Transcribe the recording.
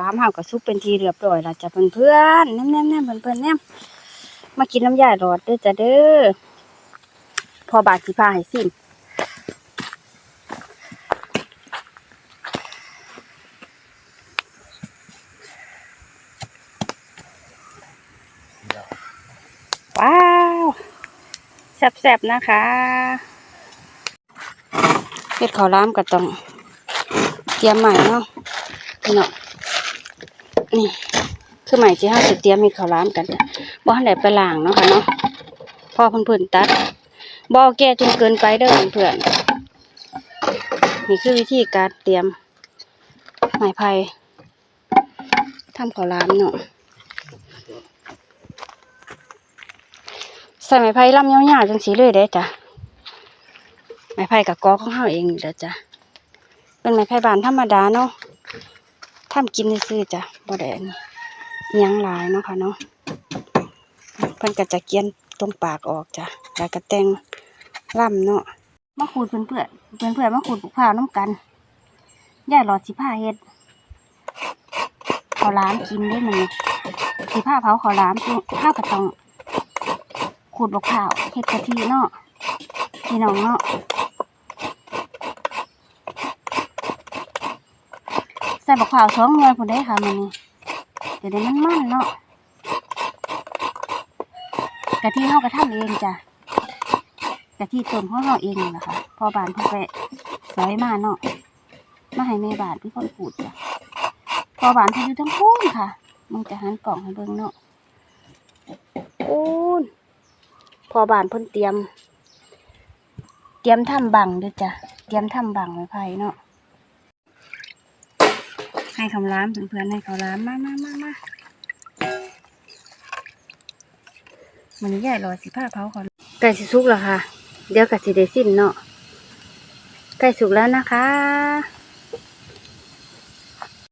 ร้ามห่ากับซุปเป็นทีเรียบร้อยแล้วจ้ะเพื่อนเพื่อนๆแนมแนมแนมเพื่อนเพื่อนๆแนมมากินน้ำยาหลอดเด้อจ้ะเด้อพอบาทสิพาให้สิมว้าวแซ่บๆนะคะเฮ็ดข้าวล้ามก็ต้องเตรียมใหม่เนาะพี่น้อง นี่ คือใหม่ที่ห้าสิเตรียมมีข้าวหล้ามกันบ่ทันได้ไปล้างเนาะค่ะเนาะพอเพิ่อนๆตัดบ่อแก่จนเกินไปเด้อเพื่อนๆนี่คือวิธีการเตรียมไม้ไผ่ทำข้าวหล้ามเนาะใส่ไม้ไผ่ลำยาวๆจังสีเลยเด้จ้ะไม้ไผ่กับกอของเฮาเองเด้อจ้ะเป็นไม้ไผ่บานธรรมดาเนาะ ทำกินซื่อจ้ะบ่ได้อันนี้อิหยังหลายเนาะค่ะเนาะเพิ่นก็จะเกรียนตรงปากออกจ้ะแล้วก็แต่งล่ำเนาะมาขูดเพื่อนเพื่อนเพื่อนเพื่อนมาขูดบุกพร้าวน้ำกันย่าหลอดสิผ้าเฮ็ดข้าวหลามกินได้มันสิผ้าเผาข้าวหลามจริงข้าวก็ต้องขูดบุกพร้าวเฮ็ดกะทิเนาะพี่น้องเนาะ ใส่บักขาวสองหน่วยผลได้ค่ะมันนี่เดี๋ยวนี้มันมันเนาะกะทิเรากระทำเองจ้ะกะทิต้นของเราเองนี่แหละค่ะพอบานเพ่อไปร้อยมาเนาะมาให้แม่บานพี่คนพูดจ้ะพอบานเพ่ออยู่ทั้งพูนค่ะมึงจะหันกล่องให้เบิ่งเนาะพูนพอบานเพิ่นเตรียม เตรียมทำบังเด้วยจ้ะเตรียมทำบังไม้ไผ่เนาะ ให้เขาล้ามเพื่อนๆให้เขาล้ามมามามามามันนี้ใหญ่รอยสิผ้าเผาก่อนไก่สิสุกแล้วค่ะ เดี๋ยวกัสิเดสิ้นเนาะไก่สุกแล้วนะคะ